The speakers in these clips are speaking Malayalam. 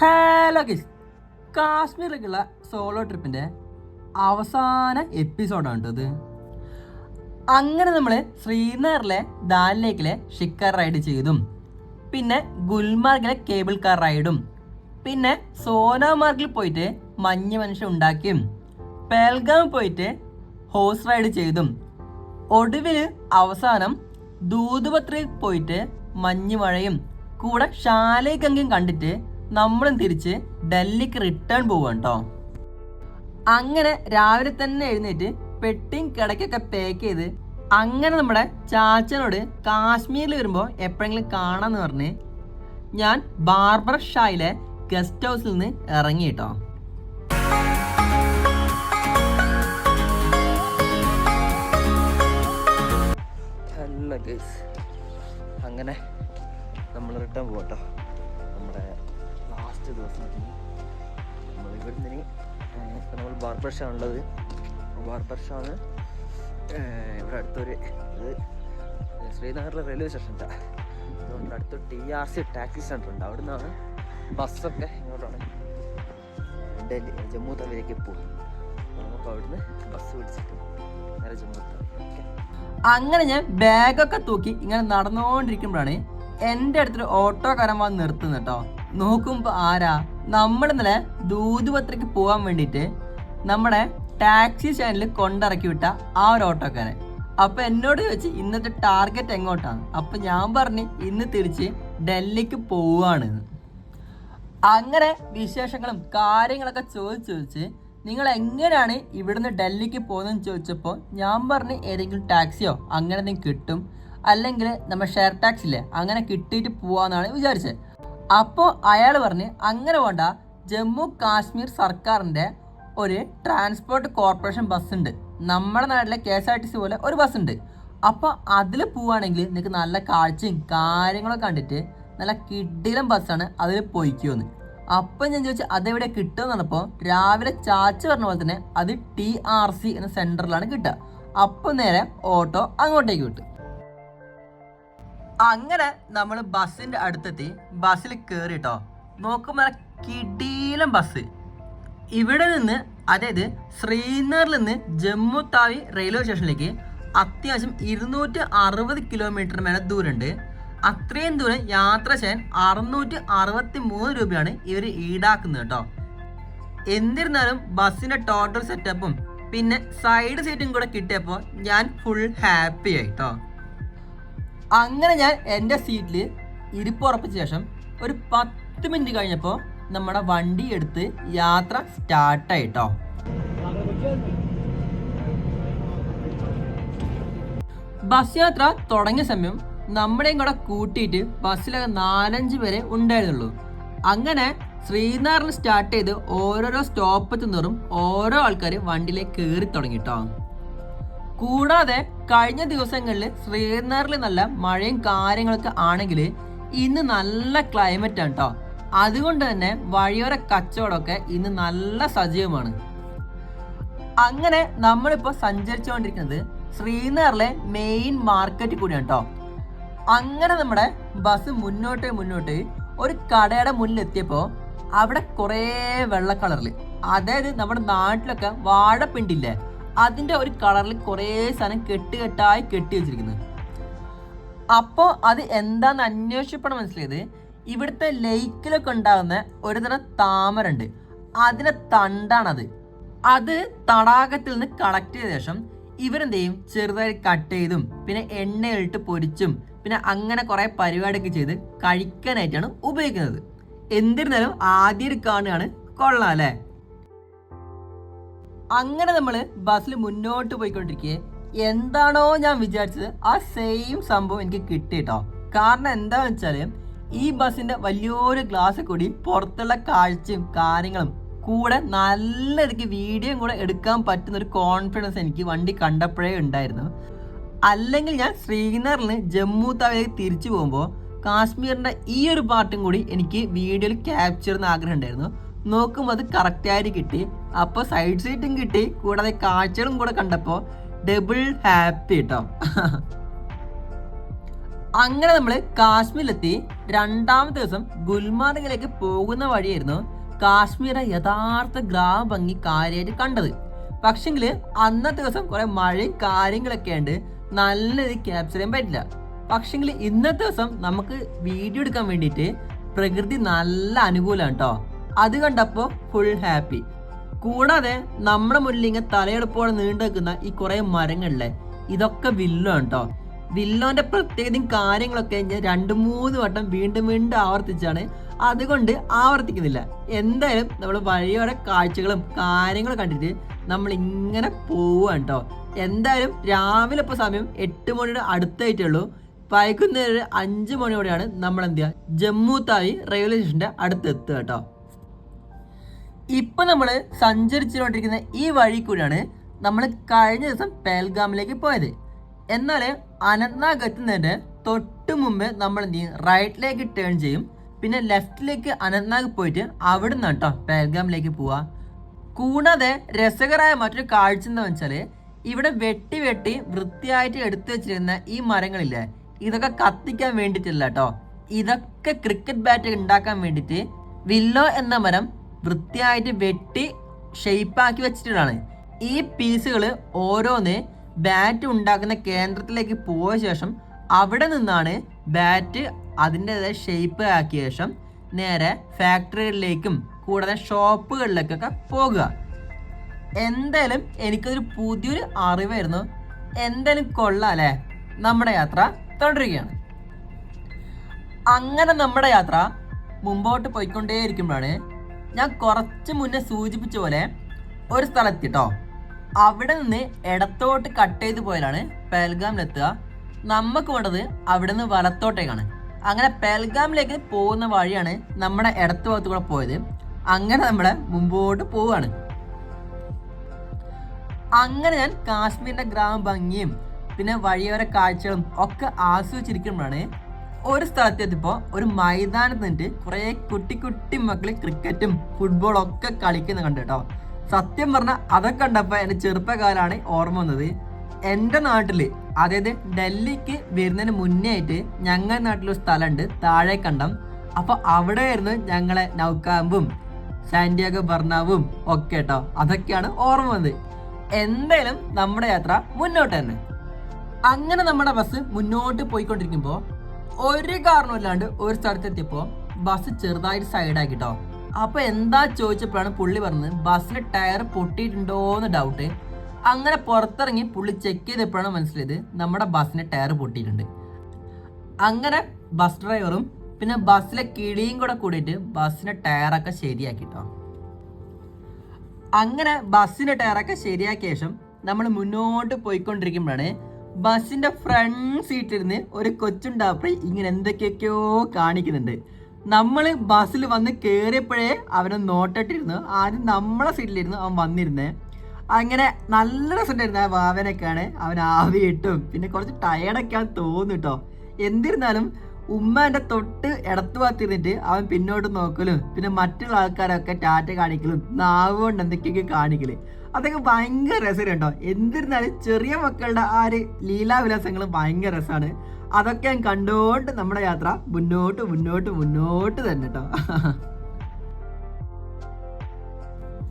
ഹലോ ഗിസ് കാശ്മീരിലേക്കുള്ള സോളോ ട്രിപ്പിന്റെ അവസാന എപ്പിസോഡാണ് ഇത്. അങ്ങനെ നമ്മൾ ശ്രീനഗറിലെ ദാൽ ലേക്കിലെ ഷിക്കർ റൈഡ് ചെയ്തും പിന്നെ ഗുൽമാർഗിലെ കേബിൾ കാർ റൈഡും പിന്നെ സോനാമാർഗിൽ പോയിട്ട് മഞ്ഞ മനുഷ്യൻ ഉണ്ടാക്കിയും പേൽഗാം പോയിട്ട് ഹോഴ്സ് റൈഡ് ചെയ്തും ഒടുവിൽ അവസാനം ദൂതുപത്രിയിൽ പോയിട്ട് മഞ്ഞ് മഴയും കൂടെ ഷാലേഗംഗയും കണ്ടിട്ട് നമ്മളും തിരിച്ച് ഡൽഹിക്ക് റിട്ടേൺ പോവാണ് കേട്ടോ അങ്ങനെ രാവിലെ തന്നെ എഴുന്നേറ്റ് പെട്ടിയും കിടക്കൊക്കെ പാക്ക് ചെയ്ത് അങ്ങനെ നമ്മുടെ ചാച്ചനോട് കാശ്മീരിൽ വരുമ്പോൾ എപ്പോഴെങ്കിലും കാണാന്ന് പറഞ്ഞ് ഞാൻ ബാർബർ ഷായിലെ ഗസ്റ്റ് ഹൗസിൽ നിന്ന് ഇറങ്ങി കേട്ടോ അങ്ങനെ നമ്മൾ റിട്ടേൺ പോകട്ടോ ലാസ്റ്റ് ദിവസം നമ്മൾ ഇവിടുന്ന് ഇപ്പൊ നമ്മൾ ബാർബർ ഷാ ഉള്ളത് ബാർബർ ഷാന്ന് ഇവിടെ അടുത്തൊരു ഇത് ശ്രീനഗറിലെ റെയിൽവേ സ്റ്റേഷന്റെ അതുകൊണ്ട് അടുത്ത് T R C taxi centre ഉണ്ട് അവിടെ നിന്നാണ് ബസ്സൊക്കെ ഇങ്ങോട്ടാണ് ഡൽഹി ജമ്മു തവിയിലേക്ക് പോകും നമുക്ക് അവിടുന്ന് ബസ് പിടിച്ചിട്ട് നേരെ ജമ്മു തവി. അങ്ങനെ ഞാൻ ബാഗൊക്കെ തൂക്കി ഇങ്ങനെ നടന്നുകൊണ്ടിരിക്കുമ്പോഴാണ് എന്റെ അടുത്തൊരു ഓട്ടോക്കാരൻ വന്ന് നിർത്തുന്നു കേട്ടോ. നോക്കുമ്പോൾ ആരാ? നമ്മൾ ഇന്നലെ ദൂതുപത്രയ്ക്ക് പോകാൻ വേണ്ടിയിട്ട് നമ്മുടെ ടാക്സി സ്റ്റാൻഡിൽ കൊണ്ടിറക്കി വിട്ട ആ ഒരു ഓട്ടോക്കാരൻ. അപ്പൊ എന്നോട് ചോദിച്ച് ഇന്നത്തെ ടാർഗറ്റ് എങ്ങോട്ടാണ്? അപ്പൊ ഞാൻ പറഞ്ഞ് ഇന്ന് തിരിച്ച് ഡൽഹിക്ക് പോവാണ്. അങ്ങനെ വിശേഷങ്ങളും കാര്യങ്ങളൊക്കെ ചോദിച്ച് ചോദിച്ച് നിങ്ങൾ എങ്ങനെയാണ് ഇവിടുന്ന് ഡൽഹിക്ക് പോകുന്നതെന്ന് ചോദിച്ചപ്പോൾ ഞാൻ പറഞ്ഞ് ഏതെങ്കിലും ടാക്സിയോ അങ്ങനെ എന്തെങ്കിലും കിട്ടും? അല്ലെങ്കിൽ നമ്മൾ ഷെയർ ടാക്സി ഇല്ലേ അങ്ങനെ കിട്ടിയിട്ട് പോവാന്നാണ് വിചാരിച്ചത്. അപ്പോൾ അയാൾ പറഞ്ഞ് അങ്ങനെ വേണ്ട ജമ്മു കാശ്മീർ സർക്കാരിന്റെ ഒരു ട്രാൻസ്പോർട്ട് കോർപ്പറേഷൻ ബസ് ഉണ്ട് നമ്മുടെ നാട്ടിലെ K S R T C പോലെ ഒരു ബസ് ഉണ്ട് അപ്പോൾ അതിൽ പോവുകയാണെങ്കിൽ നിങ്ങൾക്ക് നല്ല കാഴ്ചയും കാര്യങ്ങളൊക്കെ കണ്ടിട്ട് നല്ല കിടിലം ബസ്സാണ് അതിൽ പോയിക്കുമെന്ന് അപ്പം ഞാൻ ചോദിച്ചു അതെവിടെ കിട്ടുമെന്ന് പറഞ്ഞപ്പോൾ രാവിലെ ചാച്ച പറഞ്ഞ പോലെ തന്നെ അത് ടി ആർ സി എന്ന സെന്ററിലാണ് കിട്ടുക. അപ്പം നേരെ ഓട്ടോ അങ്ങോട്ടേക്ക് വിട്ടു. അങ്ങനെ നമ്മൾ ബസ്സിന്റെ അടുത്തെത്തി. ബസ്സിൽ കേറിട്ടോ. നോക്കുമ്പോൾ കിടീലം ബസ്. ഇവിടെ നിന്ന് അതായത് ശ്രീനഗറിൽ നിന്ന് ജമ്മു താവി റെയിൽവേ സ്റ്റേഷനിലേക്ക് അത്യാവശ്യം ഇരുന്നൂറ്റി അറുപത് കിലോമീറ്റർ മേലെ ദൂരമുണ്ട്. അത്രയും ദൂരം യാത്ര ചെയ്യാൻ അറുന്നൂറ്റി അറുപത്തി മൂന്ന് രൂപയാണ് ഇവർ ഈടാക്കുന്നത് കേട്ടോ. എന്നിരുന്നാലും ബസ്സിന്റെ ടോട്ടൽ സെറ്റപ്പും പിന്നെ സൈഡ് സീറ്റും കൂടെ കിട്ടിയപ്പോൾ ഞാൻ ഫുൾ ഹാപ്പി ആയിട്ടോ അങ്ങനെ ഞാൻ എന്റെ സീറ്റിൽ ഇരിപ്പ് ഉറപ്പിച്ച ശേഷം ഒരു പത്ത് മിനിറ്റ് കഴിഞ്ഞപ്പോൾ നമ്മുടെ വണ്ടി എടുത്ത് യാത്ര സ്റ്റാർട്ടായി കേട്ടോ ബസ് യാത്ര തുടങ്ങിയ സമയം നമ്മുടെയും കൂടെ കൂട്ടിയിട്ട് ബസ്സിലൊക്കെ നാലഞ്ച് പേരെ ഉണ്ടായിരുന്നുള്ളൂ. അങ്ങനെ ശ്രീനഗറിൽ സ്റ്റാർട്ട് ചെയ്ത് ഓരോരോ സ്റ്റോപ്പ് എത്തുന്നവരും ഓരോ ആൾക്കാർ വണ്ടിയിലേക്ക് കയറി തുടങ്ങി കേട്ടോ കൂടാതെ കഴിഞ്ഞ ദിവസങ്ങളിൽ ശ്രീനഗറിൽ നല്ല മഴയും കാര്യങ്ങളൊക്കെ ആണെങ്കിൽ ഇന്ന് നല്ല ക്ലൈമറ്റ് ആണ് കേട്ടോ അതുകൊണ്ട് തന്നെ വഴിയോര കച്ചവടമൊക്കെ ഇന്ന് നല്ല സജീവമാണ്. അങ്ങനെ നമ്മളിപ്പോൾ സഞ്ചരിച്ചുകൊണ്ടിരിക്കുന്നത് ശ്രീനഗറിലെ മെയിൻ മാർക്കറ്റ് കൂടിയാണ് കേട്ടോ അങ്ങനെ നമ്മുടെ ബസ് മുന്നോട്ട് മുന്നോട്ട് ഒരു കടയുടെ മുന്നിൽ എത്തിയപ്പോൾ അവിടെ കുറേ വെള്ള കളറിൽ അതായത് നമ്മുടെ നാട്ടിലൊക്കെ വാഴപ്പിണ്ടില്ലേ? അതിന്റെ ഒരു കളറിൽ കുറേ സാധനം കെട്ടുകെട്ടായി കെട്ടി വെച്ചിരിക്കുന്നത്. അപ്പോൾ അത് എന്താന്ന് അന്വേഷിച്ചപ്പോൾ മനസ്സിലായത്. ഇവിടുത്തെ ലേക്കിലൊക്കെ ഉണ്ടാകുന്ന ഒരു തരം താമര ഉണ്ട് അതിന്റെ തണ്ടാണത്. അത് തടാകത്തിൽ നിന്ന് കളക്ട് ചെയ്ത ശേഷം ഇവരെന്ത് ചെയ്യും ചെറുതായി കട്ട് ചെയ്തും പിന്നെ എണ്ണയിലിട്ട് പൊരിച്ചും പിന്നെ അങ്ങനെ കുറേ പരിപാടിയൊക്കെ ചെയ്ത് കഴിക്കാനായിട്ടാണ് ഉപയോഗിക്കുന്നത്. എന്നിരുന്നാലും ആദ്യം കാണുകയാണ് കൊള്ളാം അല്ലേ? അങ്ങനെ നമ്മൾ ബസ്സിൽ മുന്നോട്ട് പോയിക്കൊണ്ടിരിക്കെ എന്താണോ ഞാൻ വിചാരിച്ചത് ആ സെയിം സംഭവം എനിക്ക് കിട്ടി കേട്ടോ കാരണം എന്താണെന്ന് വെച്ചാൽ ഈ ബസ്സിന്റെ വലിയൊരു ഗ്ലാസ് കൂടി പുറത്തുള്ള കാഴ്ചയും കാര്യങ്ങളും കൂടെ നല്ല ഇടയ്ക്ക് വീഡിയോയും കൂടെ എടുക്കാൻ പറ്റുന്ന ഒരു കോൺഫിഡൻസ് എനിക്ക് വണ്ടി കണ്ടപ്പോഴേ ഉണ്ടായിരുന്നു. അല്ലെങ്കിൽ ഞാൻ ശ്രീനഗറിന് ജമ്മു താവിലേക്ക് തിരിച്ചു പോകുമ്പോൾ കാശ്മീരിന്റെ ഈ ഒരു പാർട്ടും കൂടി എനിക്ക് വീഡിയോയിൽ ക്യാപ്ചർ ചെയ്യുന്ന ആഗ്രഹം ഉണ്ടായിരുന്നു. നോക്കുമ്പോൾ അത് കറക്റ്റായിട്ട് കിട്ടി. അപ്പോൾ സൈഡ് സീറ്റും കിട്ടി. കൂടാതെ കാഴ്ചകളും കൂടെ കണ്ടപ്പോൾ ഡബിൾ ഹാപ്പി കേട്ടോ അങ്ങനെ നമ്മൾ കാശ്മീരിലെത്തി. രണ്ടാമത്തെ ദിവസം ഗുൽമാർഗിലേക്ക് പോകുന്ന വഴിയായിരുന്നു കാശ്മീരെ യഥാർത്ഥ ഗ്രാമഭംഗി കാര്യമായിട്ട് കണ്ടത്. പക്ഷെങ്കിൽ അന്നത്തെ ദിവസം കുറെ മഴയും കാര്യങ്ങളൊക്കെ ഉണ്ട് നല്ല രീതിയിൽ ക്യാപ്ചർ ചെയ്യാൻ പറ്റില്ല. പക്ഷെങ്കിൽ ഇന്നത്തെ ദിവസം നമുക്ക് വീഡിയോ എടുക്കാൻ വേണ്ടിയിട്ട് പ്രകൃതി നല്ല അനുകൂലമാണ് കേട്ടോ അത് കണ്ടപ്പോൾ ഫുൾ ഹാപ്പി കൂടാതെ നമ്മുടെ മുന്നിൽ ഇങ്ങനെ തലയെടുപ്പോടെ നീണ്ടു ഈ കുറേ മരങ്ങളിലെ ഇതൊക്കെ വില്ലോ കേട്ടോ. വില്ലോന്റെ പ്രത്യേകതയും കാര്യങ്ങളൊക്കെ ഞാൻ രണ്ട് മൂന്ന് വട്ടം വീണ്ടും വീണ്ടും ആവർത്തിച്ചാണ് അതുകൊണ്ട് ആവർത്തിക്കുന്നില്ല. എന്തായാലും നമ്മൾ വഴിയോടെ കാഴ്ചകളും കാര്യങ്ങളും കണ്ടിട്ട് നമ്മൾ ഇങ്ങനെ പോവാണ് കേട്ടോ. എന്തായാലും രാവിലെ ഇപ്പോൾ സമയം എട്ട് മണിയുടെ അടുത്തായിട്ടുള്ളൂ വൈകുന്നേരം അഞ്ച് മണിയോടെയാണ് നമ്മൾ എന്ത് ചെയ്യുക ജമ്മു താവി റെയിൽവേ സ്റ്റേഷന്റെ അടുത്തെത്തുക കേട്ടോ. ഇപ്പൊ നമ്മൾ സഞ്ചരിച്ചുകൊണ്ടിരിക്കുന്ന ഈ വഴി കൂടിയാണ് നമ്മൾ കഴിഞ്ഞ ദിവസം പേൽഗാമിലേക്ക് പോയത്. എന്നാൽ അനന്ത്നാഗ് എത്തുന്നതിന്റെ തൊട്ട് മുമ്പ് നമ്മൾ എന്ത് ചെയ്യും? റൈറ്റിലേക്ക് ടേൺ ചെയ്യും. പിന്നെ ലെഫ്റ്റിലേക്ക് അനന്ത്നാഗ് പോയിട്ട് അവിടെ നിന്ന് കേട്ടോ പേൽഗാമിലേക്ക് പോവാ. കൂടാതെ രസകരമായ മറ്റൊരു കാഴ്ച എന്താ വെച്ചാൽ ഇവിടെ വെട്ടി വെട്ടി വൃത്തിയായിട്ട് എടുത്തു വെച്ചിരിക്കുന്ന ഈ മരങ്ങളില്ലേ ഇതൊക്കെ കത്തിക്കാൻ വേണ്ടിയിട്ടില്ല കേട്ടോ. ഇതൊക്കെ ക്രിക്കറ്റ് ബാറ്റ് ഉണ്ടാക്കാൻ വേണ്ടിയിട്ട് വില്ലോ എന്ന മരം വൃത്തിയായിട്ട് വെട്ടി ഷെയ്പ്പാക്കി വെച്ചിട്ടുള്ളതാണ്. ഈ പീസുകൾ ഓരോന്ന് ബാറ്റ് ഉണ്ടാക്കുന്ന കേന്ദ്രത്തിലേക്ക് പോയ ശേഷം അവിടെ നിന്നാണ് ബാറ്റ് അതിന്റെതായ ഷേപ്പ് ആക്കിയ ശേഷം നേരെ ഫാക്ടറികളിലേക്കും കൂടാതെ ഷോപ്പുകളിലേക്കൊക്കെ പോകുക എന്തായാലും എനിക്കൊരു പുതിയൊരു അറിവായിരുന്നു. എന്തായാലും കൊള്ളാം അല്ലേ? നമ്മുടെ യാത്ര തുടരുകയാണ്. അങ്ങനെ നമ്മുടെ യാത്ര മുമ്പോട്ട് പോയിക്കൊണ്ടേയിരിക്കുമ്പോഴാണ് ഞാൻ കുറച്ച് മുന്നേ സൂചിപ്പിച്ച പോലെ ഒരു സ്ഥലത്തിട്ടോ അവിടെ നിന്ന് ഇടത്തോട്ട് കട്ട് ചെയ്ത് പോയാലാണ് പെൽഗാമിലെത്തുക. നമുക്ക് വേണ്ടത് അവിടെ നിന്ന് വലത്തോട്ടേക്കാണ്. അങ്ങനെ പെൽഗാമിലേക്ക് പോകുന്ന വഴിയാണ് നമ്മുടെ ഇടത്ത് ഭാഗത്ത് കൂടെ പോയത്. അങ്ങനെ നമ്മുടെ മുമ്പോട്ട് പോവുകയാണ്. അങ്ങനെ ഞാൻ കാശ്മീരിന്റെ ഗ്രാമ ഭംഗിയും പിന്നെ വഴിയോര കാഴ്ചകളും ഒക്കെ ആസ്വദിച്ചിരിക്കുമ്പോഴാണ് ഒരു സ്ഥലത്തെത്തിയപ്പോൾ ഒരു മൈതാനത്ത് നിന്നിട്ട് കുറേ കുട്ടി കുട്ടി മക്കൾ ക്രിക്കറ്റും ഫുട്ബോളും ഒക്കെ കളിക്കുന്ന കണ്ടു കേട്ടോ. സത്യം പറഞ്ഞാൽ അതൊക്കെ കണ്ടപ്പോൾ എന്റെ ചെറുപ്പകാലാണ് ഓർമ്മ വന്നത്. എന്റെ നാട്ടിൽ അതായത് ഡൽഹിക്ക് വരുന്നതിന് മുന്നേ ആയിട്ട് ഞങ്ങളുടെ നാട്ടിലൊരു സ്ഥലമുണ്ട് താഴെ കണ്ടം അപ്പോൾ അവിടെയായിരുന്നു ഞങ്ങളെ നൗക്കാമ്പും സാന്റിയാഗോ ബർണാവും ഒക്കെ കേട്ടോ. അതൊക്കെയാണ് ഓർമ്മ വന്നത്. എന്തായാലും നമ്മുടെ യാത്ര മുന്നോട്ട് തന്നെ. അങ്ങനെ നമ്മുടെ ബസ് മുന്നോട്ട് പോയിക്കൊണ്ടിരിക്കുമ്പോൾ ഒരു കാരണമില്ലാണ്ട് ഒരു സ്ഥലത്തെത്തിയപ്പോൾ ബസ് ചെറുതായിട്ട് സൈഡാക്കിട്ടോ അപ്പൊ എന്താ ചോദിച്ചപ്പോഴാണ് പുള്ളി പറഞ്ഞത് ബസ്സിലെ ടയർ പൊട്ടിയിട്ടുണ്ടോന്ന് ഡൗട്ട് അങ്ങനെ പുറത്തിറങ്ങി പുള്ളി ചെക്ക് ചെയ്തപ്പോഴാണ് മനസ്സിലായത് നമ്മുടെ ബസ്സിന് ടയർ പൊട്ടിയിട്ടുണ്ട്. അങ്ങനെ ബസ് ഡ്രൈവറും പിന്നെ ബസ്സിലെ കിളിയും കൂടെ കൂടിയിട്ട് ബസ്സിന്റെ ടയറൊക്കെ ശരിയാക്കിട്ടോ. അങ്ങനെ ബസ്സിന്റെ ടയറൊക്കെ ശരിയാക്കിയ ശേഷം നമ്മൾ മുന്നോട്ട് പോയിക്കൊണ്ടിരിക്കുമ്പോഴാണ് ബസ്സിന്റെ ഫ്രണ്ട് സീറ്റിരുന്ന് ഒരു കൊച്ചുണ്ടാപ്പി ഇങ്ങനെ എന്തൊക്കെയൊക്കെയോ കാണിക്കുന്നുണ്ട്. നമ്മൾ ബസ്സിൽ വന്ന് കയറിയപ്പോഴേ അവനെ നോട്ടിട്ടിരുന്നു. ആദ്യം നമ്മളെ സീറ്റിലിരുന്നു അവൻ വന്നിരുന്നേ. അങ്ങനെ നല്ല രസമുണ്ടായിരുന്നു ആ വാവനൊക്കെയാണ്. അവൻ ആവിയിട്ടും പിന്നെ കുറച്ച് ടയർഡൊക്കെയാണ് തോന്നുന്നു കേട്ടോ. എന്നിരുന്നാലും ഉമ്മ എന്റെ തൊട്ട് ഇടത്ത് ഭാഗത്തിരുന്നിട്ട് അവൻ പിന്നോട്ട് നോക്കലും പിന്നെ മറ്റുള്ള ആൾക്കാരൊക്കെ ടാറ്റ കാണിക്കലും നാവ് കൊണ്ട് എന്തൊക്കെയൊക്കെ കാണിക്കൽ. അതൊക്കെ ഭയങ്കര രസം കേട്ടോ. ചെറിയ മക്കളുടെ ആ ഒരു ലീലാവിലാസങ്ങൾ ഭയങ്കര രസമാണ്. അതൊക്കെ ഞാൻ കണ്ടോണ്ട് നമ്മുടെ യാത്ര മുന്നോട്ട് മുന്നോട്ട് മുന്നോട്ട് തന്നെ കേട്ടോ.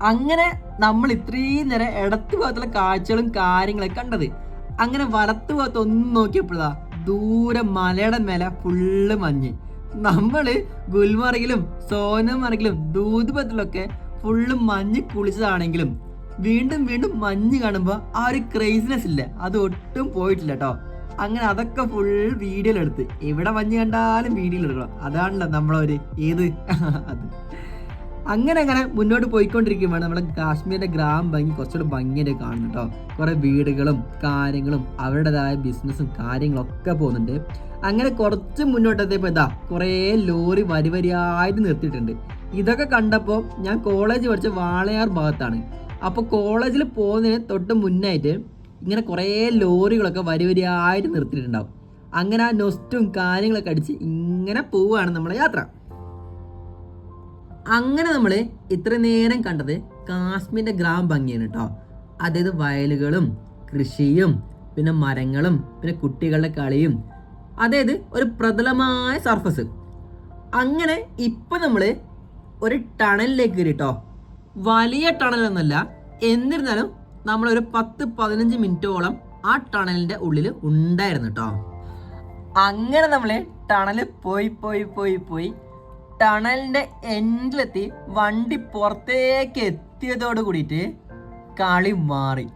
അങ്ങനെ നമ്മൾ ഇത്രയും നേരം ഇടത്തു ഭാഗത്തുള്ള കാഴ്ചകളും കാര്യങ്ങളൊക്കെ കണ്ടത്. അങ്ങനെ വലത്ത് ഭാഗത്ത് ഒന്നും നോക്കിയപ്പോഴാ ദൂരെ മലയുടെ മേലെ ഫുള്ള് മഞ്ഞ്. നമ്മൾ ഗുൽമർഗിലും സോനമർഗിലും ദൂതുപത്തിലൊക്കെ ഫുള്ള് മഞ്ഞ് കുളിച്ചതാണെങ്കിലും വീണ്ടും വീണ്ടും മഞ്ഞ് കാണുമ്പോൾ ആ ഒരു ക്രേസിനെസ് ഇല്ല. അത് ഒട്ടും പോയിട്ടില്ല കേട്ടോ അങ്ങനെ അതൊക്കെ ഫുൾ വീഡിയോയിലെടുത്ത് എവിടെ മഞ്ഞ് കണ്ടാലും വീഡിയോയിലെടുക്കണം അതാണല്ലോ നമ്മളൊരു ഏത്? അത്. അങ്ങനെ അങ്ങനെ മുന്നോട്ട് പോയിക്കൊണ്ടിരിക്കുമ്പോൾ നമ്മുടെ കാശ്മീരിന്റെ ഗ്രാമ ഭംഗി കുറച്ചുകൂടെ ഭംഗിയായിട്ട് കാണുന്നു കേട്ടോ കുറെ വീടുകളും കാര്യങ്ങളും അവരുടേതായ ബിസിനസ്സും കാര്യങ്ങളൊക്കെ പോകുന്നുണ്ട്. അങ്ങനെ കുറച്ച് മുന്നോട്ടെത്തിയപ്പോൾ ഇതാ കുറേ ലോറി വരി വരിയായിട്ട് നിർത്തിയിട്ടുണ്ട്. ഇതൊക്കെ കണ്ടപ്പോൾ ഞാൻ കോളേജ് പഠിച്ച വാളയാർ ഭാഗത്താണ്. അപ്പോൾ കോളേജിൽ പോകുന്നതിന് തൊട്ട് മുന്നായിട്ട് ഇങ്ങനെ കുറേ ലോറികളൊക്കെ വരി വരിയായിട്ട് നിർത്തിയിട്ടുണ്ടാവും. അങ്ങനെ ആ നൊസ്റ്റും കാര്യങ്ങളൊക്കെ അടിച്ച് ഇങ്ങനെ പോവുകയാണ് നമ്മുടെ യാത്ര. അങ്ങനെ നമ്മൾ ഇത്ര നേരം കണ്ടത് കാശ്മീരിന്റെ ഗ്രാമ ഭംഗിയാണ് കേട്ടോ. അതായത് വയലുകളും കൃഷിയും പിന്നെ മരങ്ങളും പിന്നെ കുട്ടികളുടെ കളിയും അതായത് ഒരു പ്രതലമായ സർഫസ് അങ്ങനെ ഇപ്പം നമ്മൾ ഒരു ടണലിലേക്ക് കയറിട്ടോ വലിയ ടണൽ എന്നല്ല എന്നിരുന്നാലും ഒരു പത്ത് പതിനഞ്ച് മിനിറ്റോളം ആ ടണലിന്റെ ഉള്ളിൽ ഉണ്ടായിരുന്നു കേട്ടോ അങ്ങനെ നമ്മൾ ടണൽ പോയി പോയി പോയി പോയി ടണലിന്റെ എൻഡിലെത്തി വണ്ടി പുറത്തേക്ക് എത്തിയതോട് കൂടിയിട്ട് കളി മാറി.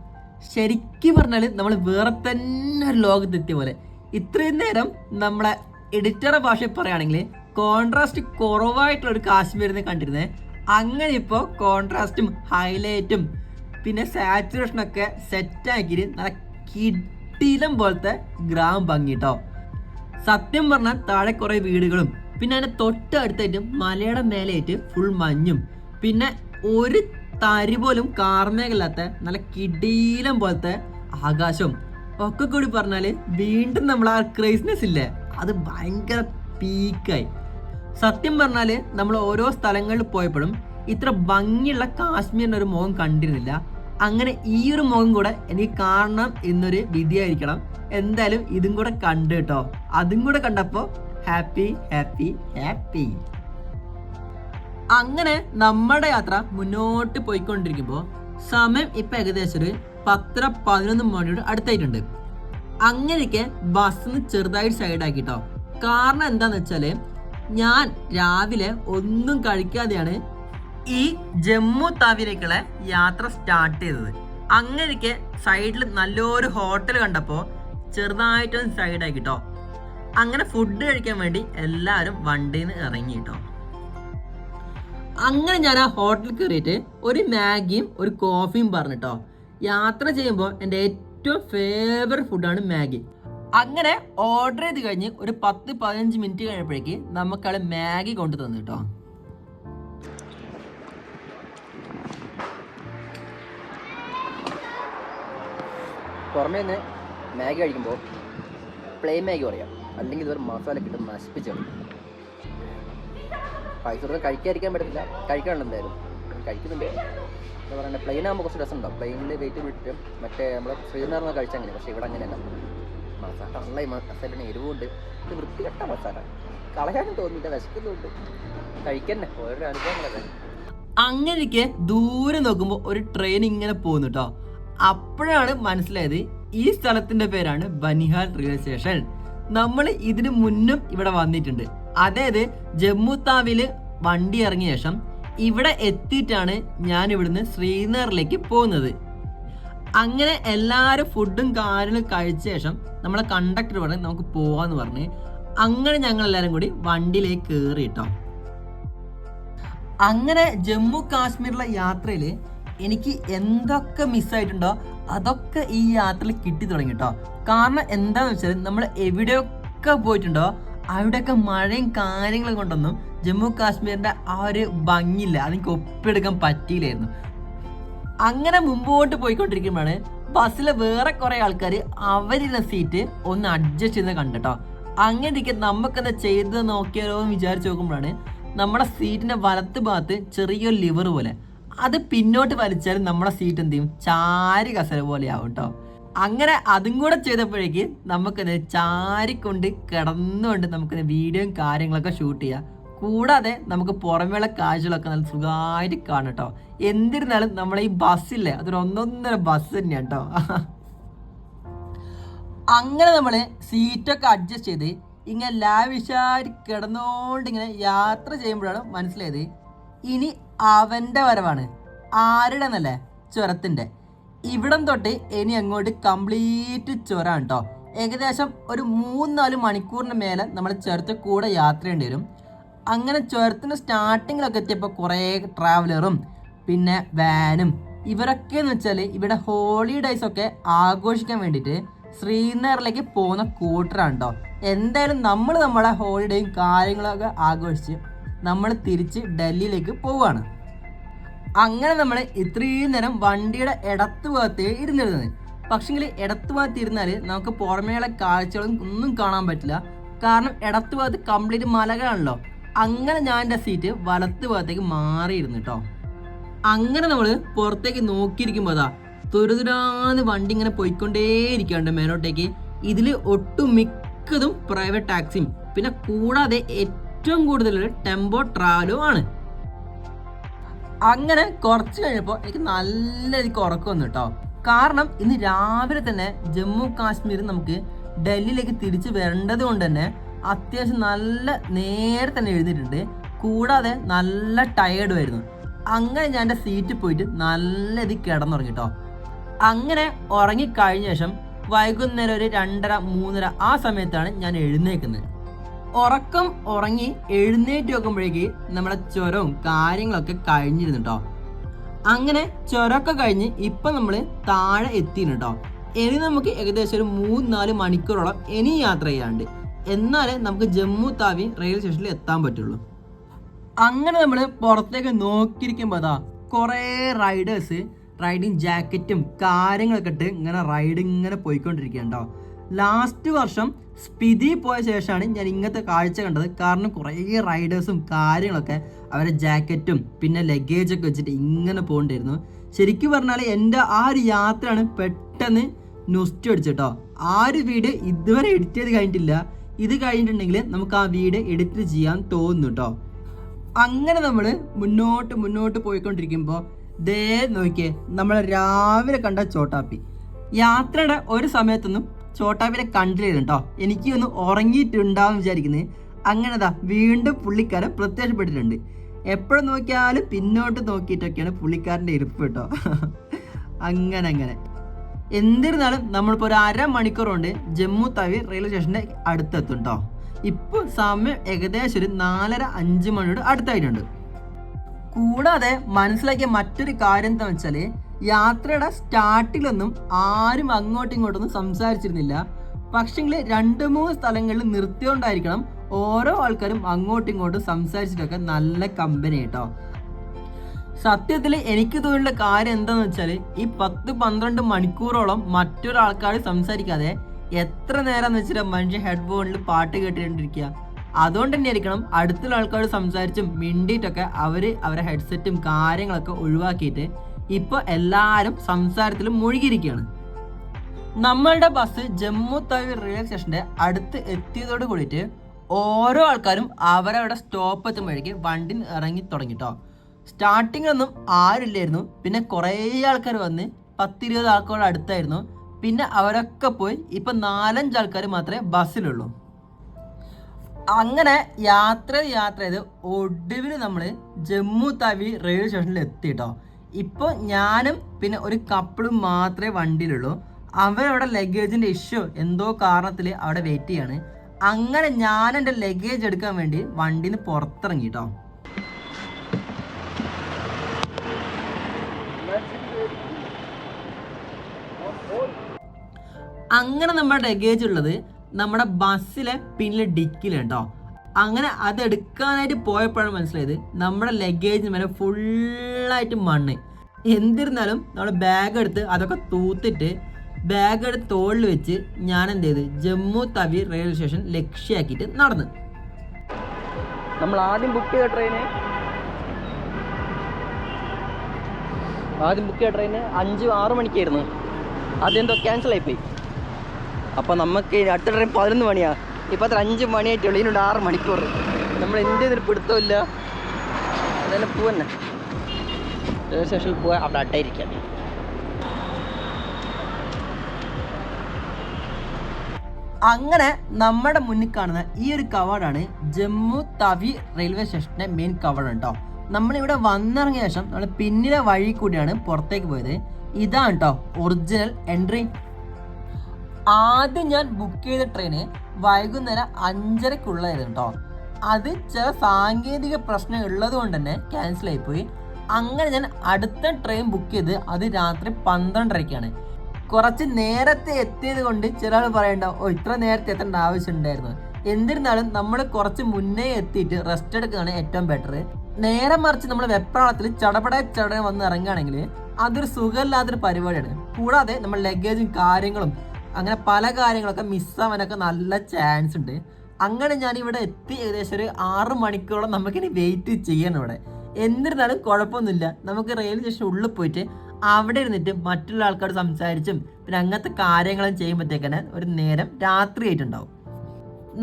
ശരിക്കും പറഞ്ഞാൽ നമ്മൾ വേറെ തന്നെ ഒരു ലോകത്തെത്തിയ പോലെ. ഇത്രയും നേരം നമ്മളെ എഡിറ്ററെ ഭാഷയിൽ പറയുകയാണെങ്കിൽ കോൺട്രാസ്റ്റ് കുറവായിട്ടുള്ള ഒരു കാശ്മീരിനെ കണ്ടിരുന്നത് അങ്ങനെ ഇപ്പോൾ കോൺട്രാസ്റ്റും ഹൈലൈറ്റും പിന്നെ സാച്ചുറേഷനൊക്കെ സെറ്റാക്കിയിട്ട് നല്ല കിടിലം പോലത്തെ ഗ്രാമം ഭംഗി കേട്ടോ സത്യം പറഞ്ഞാൽ താഴെ കുറേ വീടുകളും പിന്നെ അതിന്റെ തൊട്ടടുത്തായിട്ട് മലയുടെ മേലെയായിട്ട് ഫുൾ മഞ്ഞും പിന്നെ ഒരു തരി പോലും കാർമേഖലാത്ത നല്ല കിടീലം പോലത്തെ ആകാശം ഒക്കെ കൂടി പറഞ്ഞാൽ വീണ്ടും നമ്മൾ ആ ക്രൈസ്നെസ് ഇല്ലേ? അത് ഭയങ്കര പീക്കായി സത്യം പറഞ്ഞാൽ നമ്മൾ ഓരോ സ്ഥലങ്ങളിൽ പോയപ്പോഴും ഇത്ര ഭംഗിയുള്ള കാശ്മീരിന്റെ ഒരു മുഖം കണ്ടിരുന്നില്ല. അങ്ങനെ ഈ ഒരു മുഖം കൂടെ എനിക്ക് കാണണം എന്നൊരു വിധിയായിരിക്കണം. എന്തായാലും ഇതും കൂടെ കണ്ടു കേട്ടോ. അതും കൂടെ കണ്ടപ്പോ ഹാപ്പി ഹാപ്പി ഹാപ്പി. അങ്ങനെ നമ്മുടെ യാത്ര മുന്നോട്ട് പോയിക്കൊണ്ടിരിക്കുമ്പോൾ സമയം ഇപ്പൊ ഏകദേശം ഒരു പത്തര പതിനൊന്ന് മണിയോട് അടുത്തായിട്ടുണ്ട്. അങ്ങനെയൊക്കെ ബസ് ചെറുതായിട്ട് സൈഡാക്കിട്ടോ കാരണം എന്താന്ന് വെച്ചാൽ ഞാൻ രാവിലെ ഒന്നും കഴിക്കാതെയാണ് ഈ ജമ്മു താവിലേക്കുള്ള യാത്ര സ്റ്റാർട്ട് ചെയ്തത്. അങ്ങനെയൊക്കെ സൈഡിൽ നല്ലൊരു ഹോട്ടൽ കണ്ടപ്പോൾ ചെറുതായിട്ടൊന്ന് സൈഡാക്കി കേട്ടോ അങ്ങനെ ഫുഡ് കഴിക്കാൻ വേണ്ടി എല്ലാവരും വണ്ടിയിൽ നിന്ന് ഇറങ്ങി കേട്ടോ അങ്ങനെ ഞാൻ ആ ഹോട്ടലിൽ കയറിയിട്ട് ഒരു മാഗിയും ഒരു കോഫിയും പറഞ്ഞിട്ടോ യാത്ര ചെയ്യുമ്പോൾ എന്റെ ഏറ്റവും ഫേവററ്റ് ഫുഡാണ് മാഗി. അങ്ങനെ ഓർഡർ ചെയ്ത് കഴിഞ്ഞ് ഒരു പത്ത് പതിനഞ്ച് മിനിറ്റ് കഴിഞ്ഞപ്പോഴേക്ക് നമുക്കാളെ മാഗി കൊണ്ടു തന്നു കേട്ടോ. പുറമേ മാഗി കഴിക്കുമ്പോൾ പ്ലെയിൻ മാഗി പറയാം. അല്ലെങ്കിൽ ഇതൊരു മസാല കിട്ടും നശിപ്പിച്ചാണ് പൈസ കഴിക്കാതിരിക്കാൻ പറ്റത്തില്ല. കഴിക്കാനുണ്ട് എന്തായാലും. കഴിക്കുന്നുണ്ട്. എന്താ പറയുക പ്ലെയിൻ ആകുമ്പോൾ കുറച്ച് രസമുണ്ടാവും. പ്ലെയിനിൽ വെയിറ്റ് വിട്ടിട്ട് മറ്റേ നമ്മൾ ശ്രീനഗറിൽ കഴിച്ചാൽ അങ്ങനെ പക്ഷേ ഇവിടെ അങ്ങനെയല്ല. മസാല. മസാലയുടെ എരിവുണ്ട്. ഇത് വൃത്തികെട്ട മസാല. കളയാനും തോന്നിയില്ല വിശക്കുന്നുണ്ട്. കഴിക്കന്നെ. ഓരോ അനുഭവങ്ങളല്ലേ. അങ്ങനെയൊക്കെ ദൂരെ നോക്കുമ്പോൾ ഒരു ട്രെയിൻ ഇങ്ങനെ പോകുന്നു കേട്ടോ അപ്പോഴാണ് മനസ്സിലായത് ഈ സ്ഥലത്തിന്റെ പേരാണ് ബനിഹാൽ റെയിൽവേ സ്റ്റേഷൻ നമ്മൾ ഇതിനു മുന്നും ഇവിടെ വന്നിട്ടുണ്ട്. അതായത് ജമ്മു താവിൽ വണ്ടി ഇറങ്ങിയ ശേഷം ഇവിടെ എത്തിയിട്ടാണ് ഞാൻ ഇവിടുന്ന് ശ്രീനഗറിലേക്ക് പോകുന്നത്. അങ്ങനെ എല്ലാവരും ഫുഡും കാര്യങ്ങളും കഴിച്ച ശേഷം നമ്മളെ കണ്ടക്ടർ പറഞ്ഞ് നമുക്ക് പോവാന്ന് പറഞ്ഞ്. അങ്ങനെ ഞങ്ങൾ എല്ലാവരും കൂടി വണ്ടിയിലേക്ക് കയറി അങ്ങനെ ജമ്മു കാശ്മീരിലെ യാത്രയിൽ എനിക്ക് എന്തൊക്കെ മിസ്സായിട്ടുണ്ടോ അതൊക്കെ ഈ യാത്രയിൽ കിട്ടി തുടങ്ങി കാരണം എന്താന്ന് വെച്ചാൽ നമ്മൾ എവിടെയൊക്കെ പോയിട്ടുണ്ടോ അവിടെയൊക്കെ മഴയും കാര്യങ്ങളും കൊണ്ടൊന്നും ജമ്മു കാശ്മീരിന്റെ ആ ഒരു ഭംഗിയില്ല. അതെനിക്ക് ഒപ്പിയെടുക്കാൻ പറ്റിയില്ലായിരുന്നു. അങ്ങനെ മുമ്പോട്ട് പോയിക്കൊണ്ടിരിക്കുമ്പോഴാണ് ബസ്സിലെ വേറെ കുറെ ആൾക്കാർ അവരുടെ സീറ്റ് ഒന്ന് അഡ്ജസ്റ്റ് ചെയ്ത് കണ്ടിട്ടോ. അങ്ങനെയൊക്കെ നമുക്കെന്താ ചെയ്ത് നോക്കിയാലോ എന്ന് വിചാരിച്ച് നോക്കുമ്പോഴാണ് നമ്മുടെ സീറ്റിന്റെ വലത്ത് ഭാഗത്ത് ചെറിയൊരു ലിവർ പോലെ. അത് പിന്നോട്ട് വലിച്ചാൽ നമ്മുടെ സീറ്റ് എന്ത് ചെയ്യും? ചാരി കസര പോലെ ആവും കേട്ടോ അങ്ങനെ അതും കൂടെ ചെയ്തപ്പോഴേക്ക് നമുക്കിത് ചാരിക്കൊണ്ട് കിടന്നുകൊണ്ട് നമുക്കിത് വീഡിയോയും കാര്യങ്ങളൊക്കെ ഷൂട്ട് ചെയ്യാം. കൂടാതെ നമുക്ക് പുറമേയുള്ള കാഴ്ചകളൊക്കെ നല്ല സുഖമായിട്ട് കാണും കേട്ടോ. എന്നിരുന്നാലും നമ്മളെ ഈ ബസ്സില്ലേ അതൊരു ഒന്നൊന്നര ബസ് തന്നെയാണ് കേട്ടോ. അങ്ങനെ നമ്മൾ സീറ്റൊക്കെ അഡ്ജസ്റ്റ് ചെയ്ത് ഇങ്ങനെ ലാവിഷായിട്ട് കിടന്നുകൊണ്ട് ഇങ്ങനെ യാത്ര ചെയ്യുമ്പോഴാണ് മനസ്സിലായത് ഇനി അവന്റെ വരവാണ്. ആരുടെ എന്നല്ലേ ചുരത്തിന്റെ. ഇവിടം തൊട്ട് ഇനി അങ്ങോട്ട് കംപ്ലീറ്റ് ചുരമാണ് കേട്ടോ. ഏകദേശം ഒരു മൂന്നാൽ മണിക്കൂറിന് മേലെ നമ്മൾ ചുരത്തിൽ കൂടെ യാത്ര ചെയ്യേണ്ടി വരും. അങ്ങനെ ചുരത്തിന് സ്റ്റാർട്ടിങ്ങിലൊക്കെ എത്തിയപ്പോൾ കുറേ ട്രാവലറും പിന്നെ വാനും ഇവരൊക്കെ എന്ന് വെച്ചാൽ ഇവിടെ ഹോളിഡേയ്സ് ഒക്കെ ആഘോഷിക്കാൻ വേണ്ടിയിട്ട് ശ്രീനഗറിലേക്ക് പോകുന്ന കൂട്ടറാണ് കേട്ടോ എന്തായാലും നമ്മൾ നമ്മളെ ഹോളിഡേയും കാര്യങ്ങളൊക്കെ ആഘോഷിച്ച് നമ്മൾ തിരിച്ച് ഡൽഹിയിലേക്ക് പോവുകയാണ്. അങ്ങനെ നമ്മൾ ഇത്രയും നേരം വണ്ടിയുടെ ഇടത്ത് ഭാഗത്ത് ഇരുന്നിരുന്നത്. പക്ഷെങ്കിൽ ഇടത്ത് ഭാഗത്ത് ഇരുന്നാൽ നമുക്ക് പുറമേയുള്ള കാഴ്ചകളും ഒന്നും കാണാൻ പറ്റില്ല. കാരണം ഇടത്ത് ഭാഗത്ത് കംപ്ലീറ്റ് മലകളാണല്ലോ. അങ്ങനെ ഞാൻ എന്റെ സീറ്റ് വലത്ത് ഭാഗത്തേക്ക് മാറിയിരുന്നു കേട്ടോ അങ്ങനെ നമ്മൾ പുറത്തേക്ക് നോക്കിയിരിക്കുമ്പോൾ അതാ തുരുതുരാന്ന് വണ്ടി ഇങ്ങനെ പോയിക്കൊണ്ടേയിരിക്കാണ്ട് മേലോട്ടേക്ക് ഇതിൽ ഒട്ടും മിക്കതും പ്രൈവറ്റ് ടാക്സിയും പിന്നെ കൂടാതെ ഏറ്റവും കൂടുതൽ ടെമ്പോ ട്രാവലും ആണ്. അങ്ങനെ കുറച്ച് കഴിഞ്ഞപ്പോൾ എനിക്ക് നല്ല രീതിക്ക് ഉറക്കം വന്നു കേട്ടോ കാരണം ഇന്ന് രാവിലെ തന്നെ ജമ്മു കാശ്മീർ നമുക്ക് ഡൽഹിയിലേക്ക് തിരിച്ചു വരേണ്ടത് കൊണ്ട് തന്നെ അത്യാവശ്യം നല്ല നേരെ തന്നെ എഴുന്നേറ്റിട്ടുണ്ട് കൂടാതെ നല്ല ടയേർഡ് ആയിരുന്നു. അങ്ങനെ ഞാൻ എന്റെ സീറ്റിൽ പോയിട്ട് നല്ല ഇത് കിടന്നുറങ്ങി കേട്ടോ അങ്ങനെ ഉറങ്ങിക്കഴിഞ്ഞ ശേഷം വൈകുന്നേരം ഒരു രണ്ടര മൂന്നര ആ സമയത്താണ് ഞാൻ എഴുന്നേക്കുന്നത് ഉറക്കം ഉറങ്ങി എഴുന്നേറ്റ് നോക്കുമ്പോഴേക്ക് നമ്മുടെ ചുരവും കാര്യങ്ങളൊക്കെ കഴിഞ്ഞിരുന്നു കേട്ടോ അങ്ങനെ ചുരമൊക്കെ കഴിഞ്ഞ് ഇപ്പം നമ്മൾ താഴെ എത്തിയിരുന്നു കേട്ടോ. ഇനി നമുക്ക് ഏകദേശം ഒരു മൂന്ന് നാല് മണിക്കൂറോളം ഇനി യാത്ര ചെയ്യാണ്ട് എന്നാലേ നമുക്ക് ജമ്മു താവി റെയിൽവേ സ്റ്റേഷനിൽ എത്താൻ പറ്റുള്ളൂ. അങ്ങനെ നമ്മൾ പുറത്തേക്ക് നോക്കിയിരിക്കുമ്പോൾ അതാ കുറേ റൈഡേഴ്സ് റൈഡിങ് ജാക്കറ്റും കാര്യങ്ങളൊക്കെ ഇട്ട് ഇങ്ങനെ റൈഡ് ഇങ്ങനെ പോയിക്കൊണ്ടിരിക്കുകയുണ്ടോ. ലാസ്റ്റ് വർഷം സ്പിതി പോയ ശേഷമാണ് ഞാൻ ഇങ്ങനത്തെ കാഴ്ച കണ്ടത്. കാരണം കുറേ റൈഡേഴ്സും കാര്യങ്ങളൊക്കെ അവരെ ജാക്കറ്റും പിന്നെ ലഗേജൊക്കെ വെച്ചിട്ട് ഇങ്ങനെ പോകേണ്ടിയിരുന്നു. ശരിക്കും പറഞ്ഞാൽ എന്റെ ആ ഒരു യാത്രയാണ് പെട്ടെന്ന് നൊസ്റ്റ് അടിച്ചിട്ടോ ആ ഒരു വീഡിയോ ഇതുവരെ എഡിറ്റ് ചെയ്ത് കഴിഞ്ഞിട്ടില്ല. ഇത് കഴിഞ്ഞിട്ടുണ്ടെങ്കിൽ നമുക്ക് ആ വീഡിയോ എഡിറ്റ് ചെയ്യാൻ തോന്നുന്നു കേട്ടോ അങ്ങനെ നമ്മൾ മുന്നോട്ട് മുന്നോട്ട് പോയിക്കൊണ്ടിരിക്കുമ്പോൾ ദേ നോക്കിയേ നമ്മൾ രാവിലെ കണ്ട ചോട്ടാപ്പി. യാത്രയുടെ ഒരു സമയത്തൊന്നും ചോട്ടാപ്പിനെ കണ്ടില്ല കേട്ടോ എനിക്ക് ഒന്ന് ഉറങ്ങിയിട്ടുണ്ടാവും വിചാരിക്കുന്നത് അങ്ങനെതാ വീണ്ടും പുള്ളിക്കാരൻ പ്രത്യക്ഷപ്പെട്ടിട്ടുണ്ട്. എപ്പോഴും നോക്കിയാലും പിന്നോട്ട് നോക്കിയിട്ടൊക്കെയാണ് പുള്ളിക്കാരന്റെ ഇരിപ്പ് കേട്ടോ അങ്ങനെ അങ്ങനെ എന്നിരുന്നാലും നമ്മളിപ്പോൾ ഒരു അരമണിക്കൂർ കൊണ്ട് ജമ്മു തവി റെയിൽവേ സ്റ്റേഷന്റെ അടുത്തെത്തും കേട്ടോ ഇപ്പോൾ സമയം ഏകദേശം ഒരു നാലര അഞ്ച് മണിയോട് അടുത്തായിട്ടുണ്ട്. കൂടാതെ മനസ്സിലാക്കിയ മറ്റൊരു കാര്യം എന്താ വെച്ചാൽ യാത്രയുടെ സ്റ്റാർട്ടിലൊന്നും ആരും അങ്ങോട്ടും ഇങ്ങോട്ടൊന്നും സംസാരിച്ചിരുന്നില്ല. പക്ഷെങ്കിൽ രണ്ട് മൂന്ന് സ്ഥലങ്ങളിൽ നിർത്തിയോണ്ടായിരിക്കണം ഓരോ ആൾക്കാരും അങ്ങോട്ടും ഇങ്ങോട്ടും സംസാരിച്ചിട്ടൊക്കെ നല്ല കമ്പനി കേട്ടോ സത്യത്തിൽ എനിക്ക് തോന്നിയുള്ള കാര്യം എന്താന്ന് വെച്ചാൽ ഈ പത്ത് പന്ത്രണ്ട് മണിക്കൂറോളം മറ്റൊരാൾക്കാർ സംസാരിക്കാതെ എത്ര നേരം എന്ന് വെച്ചാൽ മനുഷ്യ ഹെഡ്ഫോണിൽ പാട്ട് കേട്ടുകൊണ്ടിരിക്കുക. അതുകൊണ്ട് തന്നെ ആയിരിക്കണം അടുത്തുള്ള ആൾക്കാർ സംസാരിച്ചും മിണ്ടിയിട്ടൊക്കെ അവർ അവരെ ഹെഡ്സെറ്റും കാര്യങ്ങളൊക്കെ ഒഴിവാക്കിയിട്ട് ഇപ്പോൾ എല്ലാവരും സംസാരത്തിൽ മുഴുകിയിരിക്കുകയാണ്. നമ്മളുടെ ബസ് ജമ്മു തവി റെയിൽവേ സ്റ്റേഷന്റെ അടുത്ത് എത്തിയതോട് കൂടിയിട്ട് ഓരോ ആൾക്കാരും അവരവിടെ സ്റ്റോപ്പ് എത്തുമ്പോഴേക്ക് വണ്ടി ഇറങ്ങി തുടങ്ങിട്ടോ സ്റ്റാർട്ടിങ്ങിലൊന്നും ആരില്ലായിരുന്നു. പിന്നെ കുറേ ആൾക്കാർ വന്ന് പത്തിരുപത് ആൾക്കാരുടെ അടുത്തായിരുന്നു. പിന്നെ അവരൊക്കെ പോയി ഇപ്പൊ നാലഞ്ച് ആൾക്കാർ മാത്രമേ ബസ്സിലുള്ളൂ. അങ്ങനെ യാത്ര യാത്ര ചെയ്ത് ഒടുവിൽ നമ്മൾ ജമ്മു തവി റെയിൽവേ സ്റ്റേഷനിൽ എത്തി കേട്ടോ ഇപ്പോൾ ഞാനും പിന്നെ ഒരു കപ്പിളും മാത്രമേ വണ്ടിയിലുള്ളൂ. അവരവിടെ ലഗേജിന്റെ ഇഷ്യൂ എന്തോ കാരണത്തിൽ അവിടെ വെയിറ്റ് ചെയ്യാണ്. അങ്ങനെ ഞാൻ എന്റെ ലഗേജ് എടുക്കാൻ വേണ്ടി വണ്ടിന്ന് പുറത്തിറങ്ങി കേട്ടോ അങ്ങനെ നമ്മുടെ ലഗേജ് ഉള്ളത് നമ്മുടെ ബസ്സിലെ പിന്നിലെ ഡിക്കിലുണ്ടോ അങ്ങനെ അതെടുക്കാനായിട്ട് പോയപ്പോഴാണ് മനസ്സിലായത് നമ്മുടെ ലഗേജിന് മേലെ ഫുള്ളായിട്ട് മണ്ണ്. എന്നിരുന്നാലും നമ്മൾ ബാഗ് എടുത്ത് അതൊക്കെ തൂത്തിട്ട് ബാഗ് എടുത്ത് തോളിൽ വെച്ച് ഞാൻ എന്ത് ചെയ്ത് ജമ്മു തവി റെയിൽവേ സ്റ്റേഷൻ ലക്ഷ്യമാക്കിയിട്ട് നടന്നു. നമ്മൾ ആദ്യം ബുക്ക് ചെയ്ത ട്രെയിന് ആദ്യം ബുക്ക് ചെയ്ത ട്രെയിന് അഞ്ച് ആറ് മണിക്കായിരുന്നു. അതെന്തോ ക്യാൻസൽ ആയിപ്പോയി. അപ്പോൾ നമുക്ക് അടുത്ത ട്രെയിൻ പതിനൊന്ന് മണിയാ. ഇപ്പോൾ അത്ര അഞ്ച് മണിയായിട്ടുള്ളൂ ഇതിനുണ്ട് ആറ് മണിക്കൂർ. നമ്മൾ എന്ത് ഇതിൽ പിടുത്തമില്ല അതെല്ലാം പോവന്നെ. റെയിൽവേ സ്റ്റേഷനിൽ പോവാൻ അവിടെ അട്ടായിരിക്കാം അങ്ങനെ നമ്മുടെ മുന്നിൽ കാണുന്ന ഈ ഒരു കവാടാണ് ജമ്മു തവി റെയിൽവേ സ്റ്റേഷന്റെ മെയിൻ കവാട് കേട്ടോ നമ്മളിവിടെ വന്നിറങ്ങിയ ശേഷം നമ്മൾ പിന്നിലെ വഴി കൂടിയാണ് പുറത്തേക്ക് പോയത്. ഇതാണ് കേട്ടോ ഒറിജിനൽ എൻട്രി ആദ്യം ഞാൻ ബുക്ക് ചെയ്ത ട്രെയിന് വൈകുന്നേരം അഞ്ചരക്കുള്ളായിരുന്നു കേട്ടോ അത് ചില സാങ്കേതിക പ്രശ്നം ഉള്ളത് കൊണ്ട് തന്നെ ക്യാൻസൽ ആയിപ്പോയി അങ്ങനെ ഞാൻ അടുത്ത ട്രെയിൻ ബുക്ക് ചെയ്ത് അത് രാത്രി പന്ത്രണ്ടരയ്ക്കാണ്. കുറച്ച് നേരത്തെ എത്തിയത് കൊണ്ട് ചില ആൾ പറയണ്ട ഓ ഇത്ര നേരത്തെ എത്തേണ്ട ആവശ്യമുണ്ടായിരുന്നു എന്നിരുന്നാലും നമ്മൾ കുറച്ച് മുന്നേ എത്തിയിട്ട് റെസ്റ്റ് എടുക്കുന്നതാണ് ഏറ്റവും ബെറ്റർ നേരെ മറിച്ച് നമ്മൾ വെപ്രാളത്തിൽ ചടപട ചട വന്ന് ഇറങ്ങുകയാണെങ്കിൽ അതൊരു സുഖമില്ലാത്തൊരു പരിപാടിയാണ്. കൂടാതെ നമ്മൾ ലഗേജും കാര്യങ്ങളും അങ്ങനെ പല കാര്യങ്ങളൊക്കെ മിസ്സാവാനൊക്കെ നല്ല ചാൻസ് ഉണ്ട്. അങ്ങനെ ഞാൻ ഇവിടെ എത്തി ഏകദേശം ഒരു ആറ് മണിക്കൂറോളം നമുക്കിനി വെയിറ്റ് ചെയ്യണം ഇവിടെ. എന്നിരുന്നാലും കുഴപ്പമൊന്നുമില്ല. നമുക്ക് റെയിൽവേ സ്റ്റേഷൻ ഉള്ളിൽ പോയിട്ട് അവിടെ ഇരുന്നിട്ട് മറ്റുള്ള ആൾക്കാർ സംസാരിച്ചും പിന്നെ അങ്ങനത്തെ കാര്യങ്ങളും ചെയ്യുമ്പോഴത്തേക്കന്നെ ഒരു നേരം രാത്രി ആയിട്ടുണ്ടാവും.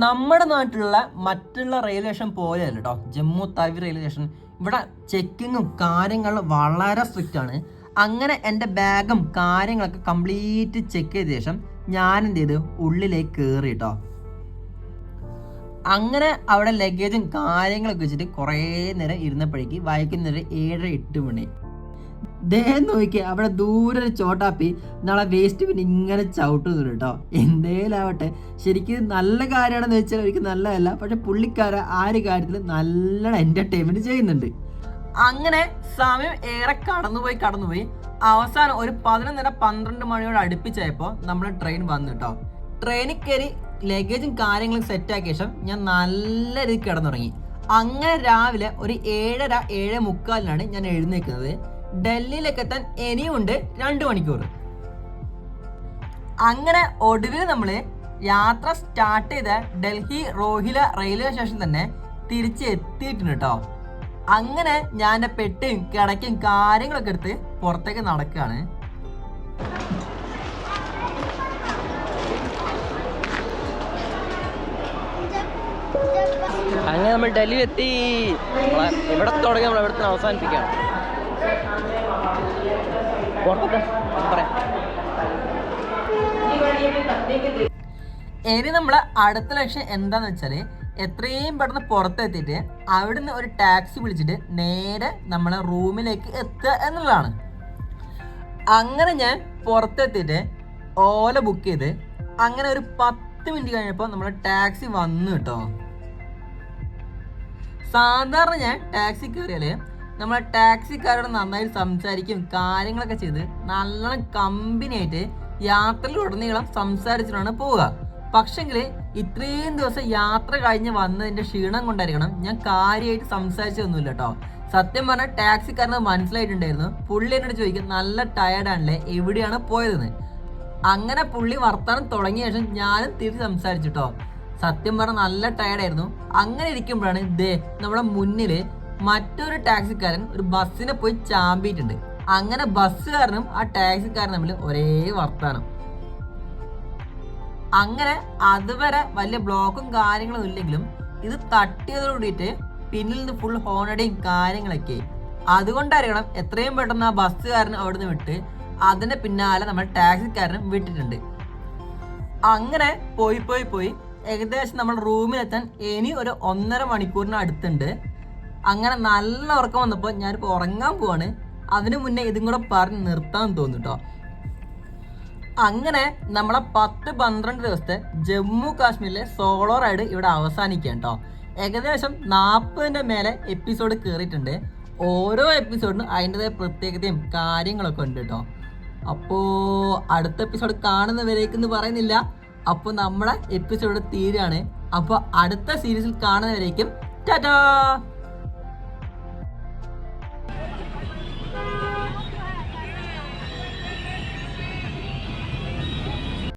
നമ്മുടെ നാട്ടിലുള്ള മറ്റുള്ള റെയിൽവേ സ്റ്റേഷൻ പോലെയല്ല കേട്ടോ ജമ്മു തവി റെയിൽവേ സ്റ്റേഷൻ ഇവിടെ ചെക്കിങ്ങും കാര്യങ്ങളും വളരെ സ്ട്രിക്റ്റ് ആണ്. അങ്ങനെ എന്റെ ബാഗും കാര്യങ്ങളൊക്കെ കംപ്ലീറ്റ് ചെക്ക് ചെയ്ത ശേഷം ഞാൻ എന്ത് ചെയ്ത് ഉള്ളിലേക്ക് കയറി കേട്ടോ അങ്ങനെ അവിടെ ലഗേജും കാര്യങ്ങളൊക്കെ വെച്ചിട്ട് കുറേ നേരം ഇരുന്നപ്പോഴേക്ക് വൈകുന്നേരം ഏഴര എട്ട് മണി. ദേ നോക്കി അവിടെ ദൂരെ ഒരു ചോട്ടാപ്പി നാളെ വേസ്റ്റ് പിന്നെ ഇങ്ങനെ ചവിട്ടുന്നു കേട്ടോ. എന്തേലാവട്ടെ ശരിക്കും നല്ല കാര്യമാണെന്ന് വെച്ചാൽ എനിക്ക് നല്ലതല്ല. പക്ഷെ പുള്ളിക്കാര ആ ഒരു കാര്യത്തിൽ നല്ല എന്റർടൈൻമെന്റ് ചെയ്യുന്നുണ്ട്. അങ്ങനെ സമയം ഏറെ കടന്നുപോയി കടന്നുപോയി. അവസാനം ഒരു പതിനൊന്നര പന്ത്രണ്ട് മണിയോട് അടുപ്പിച്ചായപ്പോൾ നമ്മുടെ ട്രെയിൻ വന്നു കേട്ടോ ട്രെയിനിൽ കയറി ലഗേജും കാര്യങ്ങളും സെറ്റ് ആക്കിയ ശേഷം ഞാൻ നല്ല രീതിയിൽ കിടന്നുറങ്ങി. അങ്ങനെ രാവിലെ ഒരു ഏഴര ഏഴ് മുക്കാലിനാണ് ഞാൻ എഴുന്നേക്കുന്നത് ഡൽഹിയിലേക്ക് എത്താൻ ഇനിയുണ്ട് രണ്ട് മണിക്കൂർ. അങ്ങനെ ഒടുവിൽ നമ്മൾ യാത്ര സ്റ്റാർട്ട് ചെയ്ത ഡൽഹി റോഹില റെയിൽവേ സ്റ്റേഷൻ തന്നെ തിരിച്ച് എത്തിയിട്ടുണ്ട് കേട്ടോ അങ്ങനെ ഞാൻ എന്റെ പെട്ടും കിടക്കും കാര്യങ്ങളൊക്കെ എടുത്ത് പുറത്തേക്ക് നടക്കുകയാണ്. അങ്ങനെ നമ്മൾ ഡൽഹിയിൽ എത്തി ഇവിടെ തുടങ്ങി നമ്മൾ ഇവിടെ തന്നെ അവസാനിപ്പിക്കുകയാണ്. പുറത്തൊക്കെ പറയാം. ഇനി നമ്മളെ അടുത്ത ലക്ഷ്യം എന്താന്ന് വെച്ചാൽ എത്രയും പെട്ടെന്ന് പുറത്തെത്തിയിട്ട് അവിടുന്ന് ഒരു ടാക്സി വിളിച്ചിട്ട് നേരെ നമ്മളെ റൂമിലേക്ക് എത്തുക എന്നുള്ളതാണ്. അങ്ങനെ ഞാൻ പുറത്തെത്തിയിട്ട് ഓല ബുക്ക് ചെയ്ത് അങ്ങനെ ഒരു പത്ത് മിനിറ്റ് കഴിഞ്ഞപ്പോൾ നമ്മളെ ടാക്സി വന്നു കേട്ടോ. സാധാരണ ഞാൻ ടാക്സി കയറിയാൽ നമ്മളെ ടാക്സിക്കാരോട് നന്നായി സംസാരിക്കും കാര്യങ്ങളൊക്കെ ചെയ്ത് നല്ലോണം കമ്പനി ആയിട്ട് യാത്രയിലുടനീളം സംസാരിച്ചിട്ടാണ് പോവുക. പക്ഷെങ്കിൽ ഇത്രയും ദിവസം യാത്ര കഴിഞ്ഞ് വന്നതിന്റെ ക്ഷീണം കൊണ്ടായിരിക്കണം ഞാൻ കാര്യമായിട്ട് സംസാരിച്ചതൊന്നുമില്ല കേട്ടോ സത്യം പറഞ്ഞാൽ ടാക്സിക്കാരന് മനസ്സിലായിട്ടുണ്ടായിരുന്നു. പുള്ളി എന്നോട് ചോദിക്കും നല്ല ടയർഡാണല്ലേ എവിടെയാണ് പോയതെന്ന്? അങ്ങനെ പുള്ളി വർത്താനം തുടങ്ങിയ ശേഷം ഞാനും തിരിച്ച് സംസാരിച്ചു കേട്ടോ സത്യം പറഞ്ഞാൽ നല്ല ടയർഡായിരുന്നു അങ്ങനെ ഇരിക്കുമ്പോഴാണ് ദേ നമ്മുടെ മുന്നിൽ മറ്റൊരു ടാക്സിക്കാരൻ ഒരു ബസ്സിനെ പോയി ചാമ്പിയിട്ടുണ്ട്. അങ്ങനെ ബസ്സുകാരനും ആ ടാക്സിക്കാരനും തമ്മിൽ ഒരേ വർത്താനം. അങ്ങനെ അതുവരെ വലിയ ബ്ലോക്കും കാര്യങ്ങളും ഇല്ലെങ്കിലും ഇത് തട്ടിയതോടുകൂടിയിട്ട് പിന്നിൽ നിന്ന് ഫുൾ ഹോണടിയും കാര്യങ്ങളൊക്കെ. അതുകൊണ്ടായിരിക്കണം എത്രയും പെട്ടെന്ന് ആ ബസ്സുകാരൻ അവിടുന്ന് വിട്ട് അതിന്റെ പിന്നാലെ നമ്മൾ ടാക്സിക്കാരനും വിട്ടിട്ടുണ്ട്. അങ്ങനെ പോയി പോയി പോയി ഏകദേശം നമ്മൾ റൂമിലെത്താൻ ഇനി ഒരു ഒന്നര മണിക്കൂറിന് അടുത്തുണ്ട്. അങ്ങനെ നല്ല ഉറക്കം വന്നപ്പോൾ ഞാനിപ്പോൾ ഉറങ്ങാൻ പോവാണ്. അതിനു മുന്നേ ഇതും കൂടെ പറഞ്ഞ് നിർത്താൻ തോന്നുന്നു കേട്ടോ അങ്ങനെ നമ്മളെ പത്ത് പന്ത്രണ്ട് ദിവസത്തെ ജമ്മു കാശ്മീരിലെ സോളോ റൈഡ് ഇവിടെ അവസാനിക്കുകയാണ് കേട്ടോ ഏകദേശം നാൽപ്പതിന്റെ മേലെ എപ്പിസോഡ് കയറിയിട്ടുണ്ട് ഓരോ എപ്പിസോഡിനും അതിന്റെതായ പ്രത്യേകതയും കാര്യങ്ങളൊക്കെ ഉണ്ട് കേട്ടോ അപ്പോൾ അടുത്ത എപ്പിസോഡ് കാണുന്നവരേക്കെന്ന് പറയുന്നില്ല. അപ്പോൾ നമ്മളെ എപ്പിസോഡ് തീരാണ് അപ്പോൾ അടുത്ത സീരീസിൽ കാണുന്നവരേക്കും ടാറ്റാ!